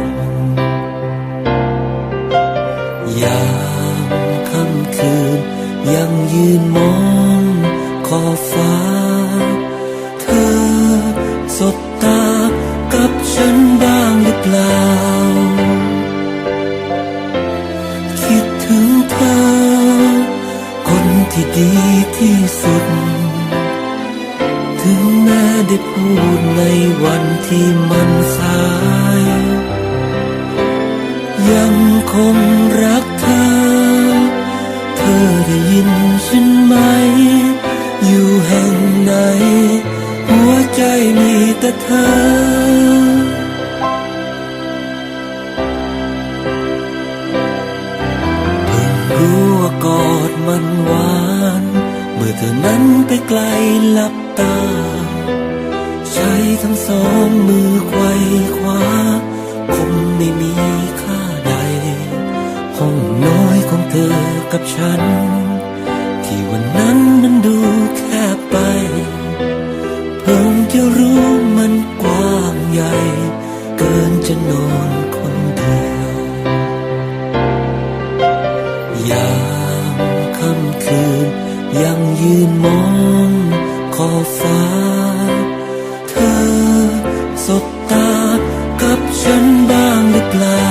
ม ยืนมองขอบฟ้า เธอสบตากับฉันบ้างหรือเปล่า คิดถึงเธอ คนที่ดีที่สุด ถึงแม้ได้พูดในวันที่มันสา ได้ยินฉันไหม อยู่แห่งไหน หัวใจมีแต่เธอเพิ่งรู้ว่ากอดมันหวาน เมื่อเธอนั้นไปไกลหลับตา ใช้ทั้งสองมือไขว้คว้าคงไม่มีค่า ห้องน้อยของเธอกับฉัน ที่วันนั้นมันดูแคบไป เพิ่งจะรู้มันกว้างใหญ่ เกินจะนอนคนเดียวยามค่ำคืนยังยืนมองขอบฟ้า เธอสบตากับฉันบ้างหรือเปล่า